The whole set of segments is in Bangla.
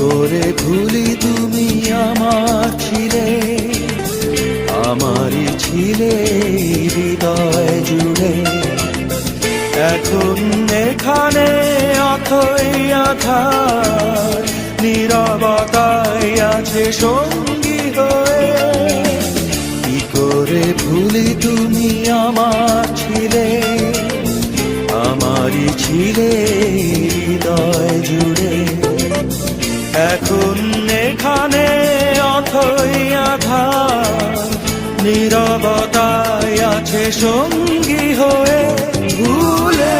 করে ভুলি তুমি আমার ছিলে, আমারই ছিলে হৃদয় জুড়ে। এখন এখানে অথই আধার নীরবতায় আছে সঙ্গী হয়ে। কি করে ভুলি তুমি আমার নীরবতায় আছে সঙ্গী হয়ে ভুলে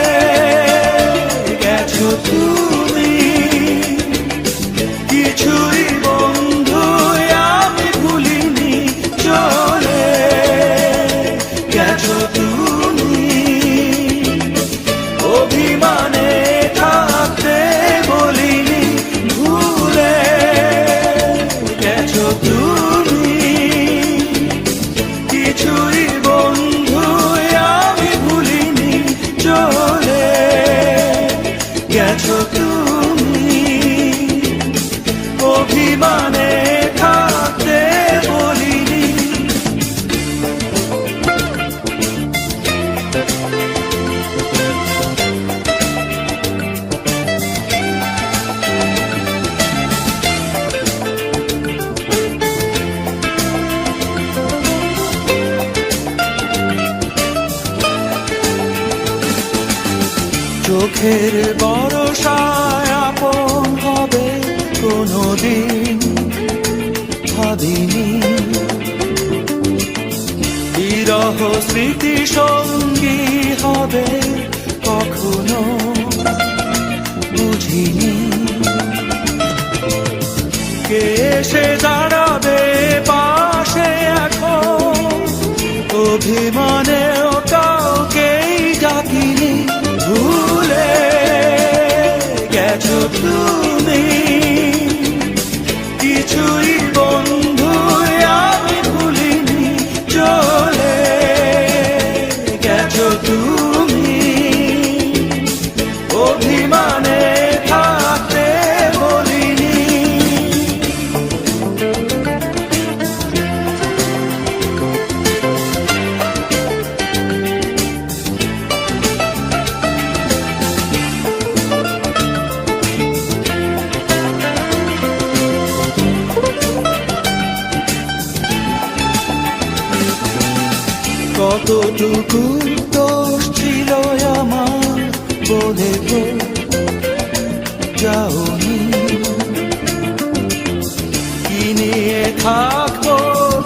চোখের বরসায় আপন হবে কোনদিন, ভাবিনি। বিরহ স্মৃতি সঙ্গী হবে কখনো, বুঝিনি। কে এসে দাঁড়াবে পাশে এখন? অভিমানেও Ooh. কতটুকু দোষ ছিল আমার বলে যাওনি। কি নিয়ে থাকব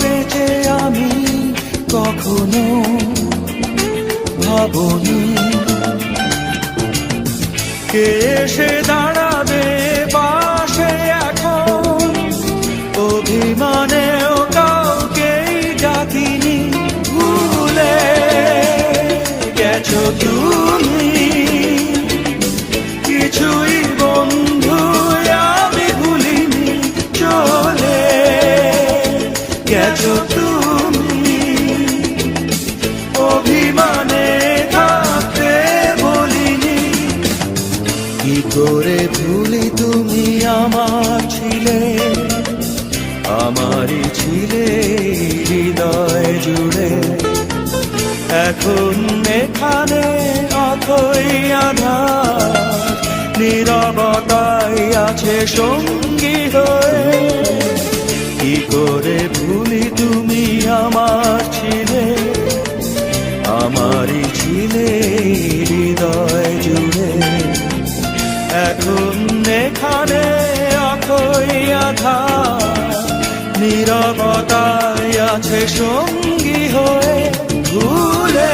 বেঁচে আমি কখনো ভাবনি। কে এসে দাঁড়াবে ছিলে হৃদয় জুড়ে। এখন এখানে অথই আধার নীরবতায় আছে সঙ্গী হয়ে। কি করে ভুলি তুমি আমার ছিলে? আমারই ছিলে হৃদয় জুড়ে। এখন এখানে অথই আধার নীরবতায় আছে সঙ্গী হয়ে ভুলে